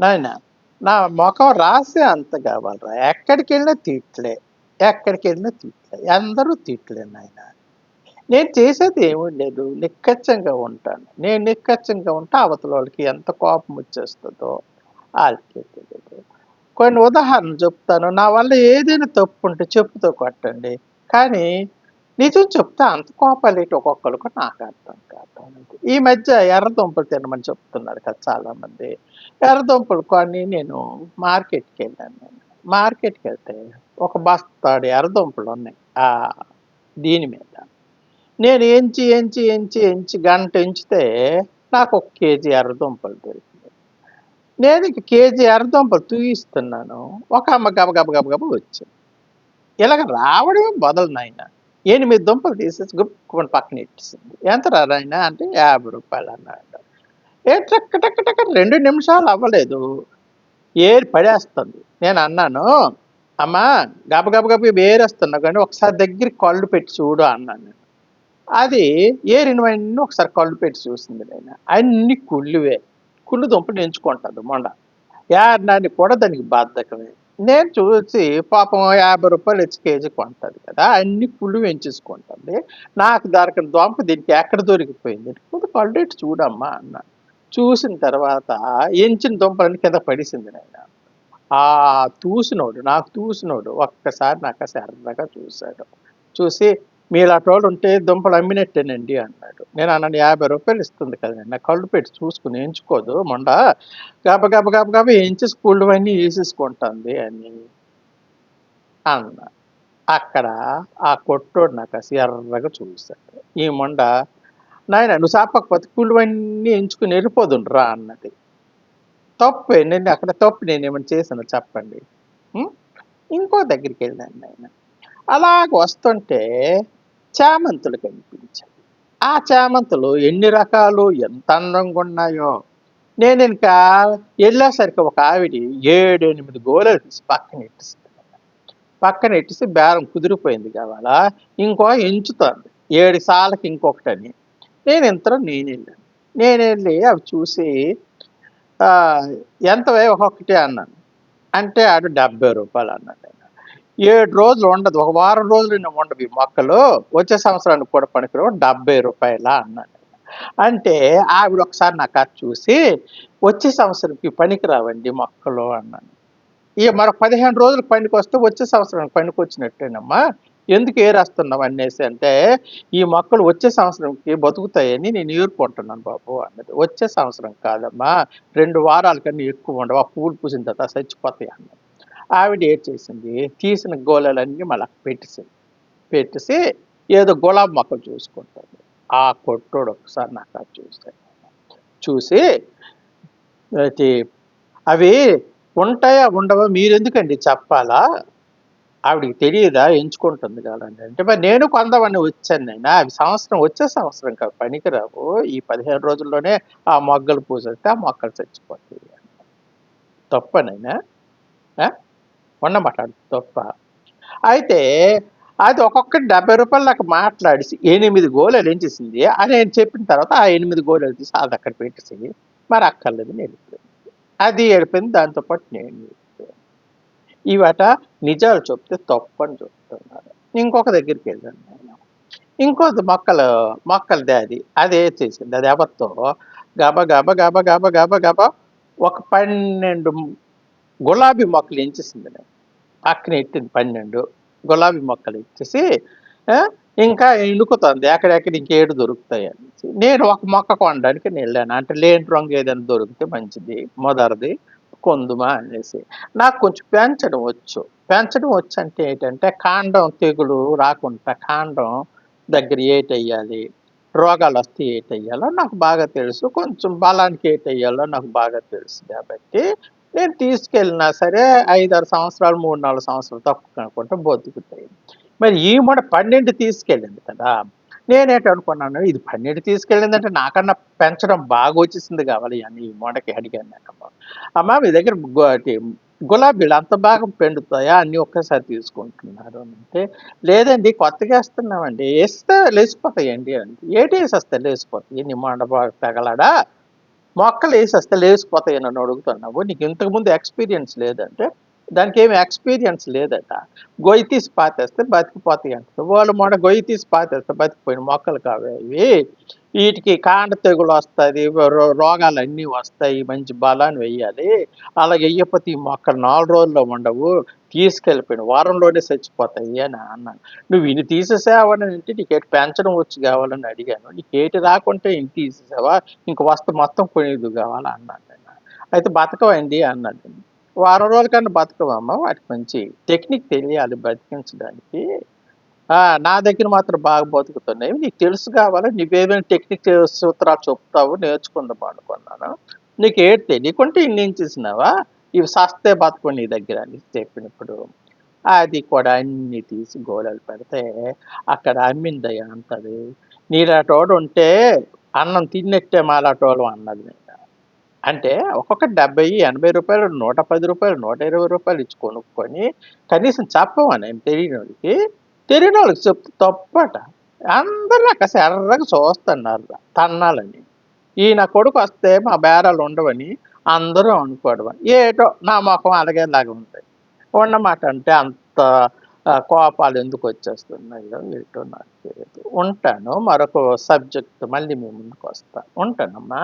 నాయన నా ముఖం రాసే అంత కావాలరా. ఎక్కడికి వెళ్ళినా తిట్లే ఎక్కడికి వెళ్ళినా తిట్లే. అందరూ తిట్లే నాయన. నేను చేసేది ఏమీ లేదు. నిక్కచ్చంగా ఉంటాను. నేను నిక్కచ్చంగా ఉంటే అవతల వాళ్ళకి ఎంత కోపం వచ్చేస్తుందో వాళ్ళకి తెలియదు. కొన్ని ఉదాహరణలు చెప్తాను. నా వల్ల ఏదైనా తప్పు ఉంటే చెప్పుతో కొట్టండి. కానీ నిజం చెప్తే అంత కోపాలు ఒక్కొక్కరికి నాకు అర్థం ఈ మధ్య ఎర్రదుంపలు తినమని చెప్తున్నారు కదా చాలా మంది ఎర్రదుంపలు కొని నేను మార్కెట్కి వెళ్ళాను నేను. మార్కెట్కి వెళ్తే ఒక బస్తాడు ఎర్రదుంపలు ఉన్నాయి ఆ దీని మీద. నేను ఎంచి ఎంచి ఎంచి ఎంచి గంట ఎంచితే నాకు ఒక కేజీ ఎర్రదుంపలు దొరికింది నేను ఇక కేజీ ఎర్రదుంపలు తూయిస్తున్నాను. ఒక అమ్మ గబ గబ గబ గబ వచ్చింది. ఇలాగ రావడమే మొదలు నాయన. ఎనిమిది దుంపలు తీసేసి గుప్పుకొని పక్కన ఇచ్చేసింది. ఎంత రా అంటే యాభై రూపాయలు అన్నాడు. ఏ టక్ టక్ టక్ రెండు నిమిషాలు అవ్వలేదు. ఏరి పడేస్తుంది. నేను అన్నాను అమ్మా గబ గబ గబ ఏరేస్తున్నా కానీ ఒకసారి దగ్గరికి కళ్ళు పెట్టి చూడు అన్నాను నేను. అది ఏరినవన్నీ ఒకసారి కళ్ళు పెట్టి చూసింది నేను అన్ని కుళ్ళువే. కుళ్ళు దుంపలు ఎంచుకుంటుంది మొండ. యాడినాన్ని కూడా దానికి బాధకమే నేను చూసి పాపం యాభై రూపాయలు ఇచ్చి కేజీ కొంటుంది కదా అన్ని కుళ్ళు పెంచేసుకుంటుంది. నాకు దొరకని దొంప దీనికి ఎక్కడ దొరికిపోయింది? కొంత కళ్ళు చూడమ్మా అన్న. చూసిన తర్వాత ఎంచిన దుంపలన్నీ కింద పడిసింది నేను ఆ తూసినోడు నాకు చూసినోడు ఒక్కసారి నాకు సరదాగా చూశాడు. చూసి మీరు వాళ్ళు ఉంటే దుంపలు అమ్మినట్టేనండి అన్నాడు. నేను అన్నాను యాభై రూపాయలు ఇస్తుంది కదండి నా కళ్ళు పెట్టి చూసుకుని ఎంచుకోదు మొండ. గబ గబ గబ గబ ఎంచి స్కూళ్ళు అన్నీ వేసేసుకుంటుంది అని అన్న. అక్కడ ఆ కొట్టోడు నాకు అసలు ఎర్రగా చూశాడు. ఈ మొండ నాయన నువ్వు చాపకపోతే కుళ్ళువన్నీ ఎంచుకుని వెళ్ళిపోదుండ్రా అన్నది. తప్పు నేను అక్కడ తప్పు నేను ఏమైనా చేశాను చెప్పండి. ఇంకో దగ్గరికి వెళ్ళాను నాయన అలాగ వస్తుంటే చామంతులు కనిపించాయి. ఆ చామంతులు ఎన్ని రకాలు? ఎంత అందంగా ఉన్నాయో. నేను ఇంకా వెళ్ళేసరికి ఒక ఆవిడ ఏడు ఎనిమిది గోళలు తీసి పక్కన ఎట్టిస్తుంది పక్కన ఎట్టిసి బేరం కుదిరిపోయింది కావాలా ఇంకో ఎంచుతుంది. ఏడు సార్లకి ఇంకొకటని. నేను ఇంతలో నేను వెళ్ళాను. నేను వెళ్ళి అవి చూసి "ఆ, ఎంత ఒక్కొక్కటి అన్నాను. అంటే ఆడు డెబ్బై రూపాయలు అన్నాడు. ఏడు రోజులు ఉండదు. ఒక వారం రోజులు ఉండవు ఈ మొక్కలు. వచ్చే సంవత్సరానికి కూడా పనికిరావు. డెబ్బై రూపాయల అన్నాడు. అంటే ఆవిడ ఒకసారి నాకు అది చూసి వచ్చే సంవత్సరంకి పనికిరావండి మొక్కలు అన్నాను. ఇక మరొక పదిహేను రోజులు పనికి వస్తే వచ్చే సంవత్సరానికి పనికి వచ్చినట్టేనమ్మా ఎందుకు ఏరేస్తున్నాం అనేసి అంటే ఈ మొక్కలు వచ్చే సంవత్సరంకి బతుకుతాయని నేను ఏరుకుంటున్నాను బాబు అన్నది. వచ్చే సంవత్సరం కాదమ్మా. రెండు వారాల కన్నా ఎక్కువ ఉండవు. ఆ పూలు పూసిన తర్వాత చచ్చిపోతాయి అన్నది. ఆవిడ ఏం చేసింది? తీసిన గోళలన్నీ మళ్ళీ పెట్టేసింది. పెట్టేసి ఏదో గులాబీ మొక్కలు చూసుకుంటుంది. ఆ కొట్టోడు ఒకసారి నాకు అది చూస్తాడు చూసి అయితే అవి ఉంటాయా ఉండవా? మీరెందుకండి చెప్పాలా? ఆవిడికి తెలియదా? ఎంచుకుంటుంది కదండి. అంటే మరి నేను కొందామని వచ్చాను నేను. అవి సంవత్సరం వచ్చే సంవత్సరం కాదు. పనికిరావు. ఈ పదిహేను రోజుల్లోనే ఆ మొగ్గలు పూసేస్తే ఆ మొక్కలు చచ్చిపోతాయి. తప్పనైనా ఉండమాట తప్ప. అయితే అది ఒక్కొక్కటి డెబ్బై రూపాయలు నాకు మాట్లాడి ఎనిమిది గోళలు ఏం చేసింది అని నేను చెప్పిన తర్వాత ఆ ఎనిమిది గోళలు తీసి అది అక్కడ పెట్టేసి మరి అక్కర్లేదు నేను వెళ్ళిపోయింది అది వెళ్ళిపోయింది దాంతోపాటు నేను ఇవాట నిజాలు చెప్తే తప్పు అని చెప్తున్నారు. ఇంకొక దగ్గరికి వెళ్ళాను నేను. ఇంకోది మొక్కలు మొక్కలదే అది. అదే చేసింది? అది ఎవరితో? గబ గబ గబ గబ గబ గబ. ఒక పన్నెండు గులాబీ మొక్కలు ఎంచేసింది నేను పక్కన ఎట్టింది పన్నెండు. గులాబీ మొక్కలు ఇచ్చేసి ఇంకా ఇనుకుతుంది. ఎక్కడెక్కడ ఇంకేడు దొరుకుతాయి అనేసి. నేను ఒక మొక్క కొనడానికి నేను వెళ్ళాను. అంటే లేని రంగు ఏదైనా దొరికితే మంచిది మొదటిది కొందుమా అనేసి. నాకు కొంచెం పెంచడం వచ్చు. పెంచడం వచ్చు అంటే ఏంటంటే కాండం తెగులు రాకుండా కాండం దగ్గర ఏటెయ్యాలి రోగాలు వస్తే ఏటెయ్యాలో నాకు బాగా తెలుసు. కొంచెం బలానికి ఏటెయ్యాలో నాకు బాగా తెలుసు. కాబట్టి నేను తీసుకెళ్ళినా సరే ఐదారు సంవత్సరాలు మూడు నాలుగు సంవత్సరాలు తక్కువ బొద్దుకుతాయి బతుకుతాయి మరి ఈ మూడ పన్నెండు తీసుకెళ్ళింది కదా నేనేట అనుకున్నాను ఇది పన్నెండు తీసుకెళ్ళిందంటే నాకన్నా పెంచడం బాగా వచ్చేసింది కావాలి అని ఈ మూడకి అడిగాను నేను అమ్మ. మీ దగ్గర గులాబీలు అంత బాగా పెండుతాయా అన్ని ఒక్కసారి తీసుకుంటున్నారు అంటే లేదండి కొత్తగా వేస్తున్నామండి వేస్తే లేచిపోతాయండి అంటే ఏటి వేసేస్తే లేచిపోతాయి? నీ మొండ బాగా తగలడా? మొక్కలు వేసేస్తే లేచిపోతాయి నన్ను అడుగుతున్నావు నీకు ఇంతకుముందు ఎక్స్పీరియన్స్ లేదంటే దానికి ఏమి ఎక్స్పీరియన్స్ లేదట. గొయ్యి తీసి పాతేస్తే బతికిపోతాయి అంటారు వాళ్ళు మొన్న గొయ్యి తీసి పాతేస్తే బతికిపోయిన మొక్కలు కావే ఇవి వీటికి కాండ తెగులు వస్తుంది రోగాలన్నీ వస్తాయి మంచి బలాన్ని వెయ్యాలి. అలాగే వెయ్యకపోతే ఈ మొక్కలు నాలుగు రోజుల్లో ఉండవు తీసుకెళ్ళిపోయిన వారంలోనే చచ్చిపోతాయి అని అన్నాను. నువ్వు ఇన్ని తీసేసావని అంటే నీకు ఏటి పెంచడం వచ్చి కావాలని అడిగాను. నీకు ఏటి రాకుంటే ఇన్ని తీసేసావా ఇంక వస్తే మొత్తం కొనేది కావాలా అన్నాను అయితే బతకవండి అన్నాడు వారం రోజుల కన్నా బతకవమ్మ వాటికి మంచి టెక్నిక్ తెలియాలి బతికించడానికి. నా దగ్గర మాత్రం బాగా బతుకుతున్నాయి. నీకు తెలుసు కావాలి? నువ్వేమైనా టెక్నిక్ సూత్రాలు చెప్తావు నేర్చుకుందాం అనుకున్నాను. నీకు ఏడు తెలియకుంటే ఇన్ని చేసినావా ఇవి సస్తే బతుకు నీ దగ్గర అని చెప్పినప్పుడు అది కూడా అన్ని తీసి గోళాలు పెడితే అక్కడ అమ్మిందయ్యా అంటది నీలాటోడు ఉంటే అన్నం తిన్నట్టే మాలాటోళ్ళం అన్నది. అంటే ఒక్కొక్క డెబ్బై ఎనభై రూపాయలు నూట పది రూపాయలు నూట ఇరవై రూపాయలు ఇచ్చి కొనుక్కొని కనీసం చెప్పమని ఏం తెలియని వాళ్ళకి తెలియని వాళ్ళకి చెప్తే తప్పట. అందరూ నాకు ఎర్రగా చూస్తున్నారు తన్నాలని. ఈ నా కొడుకు వస్తే మా బేరాలు ఉండవని అందరూ అనుకోవడం ఏటో నా ముఖం అలాగేలాగా ఉంది. ఉన్నమాట అంటే అంత కోపాలు ఎందుకు వచ్చేస్తున్నాయో ఏటో నాకు తెలియదు ఉంటాను మరొక సబ్జెక్ట్ మళ్ళీ మీ ముందుకు ఉంటానమ్మా.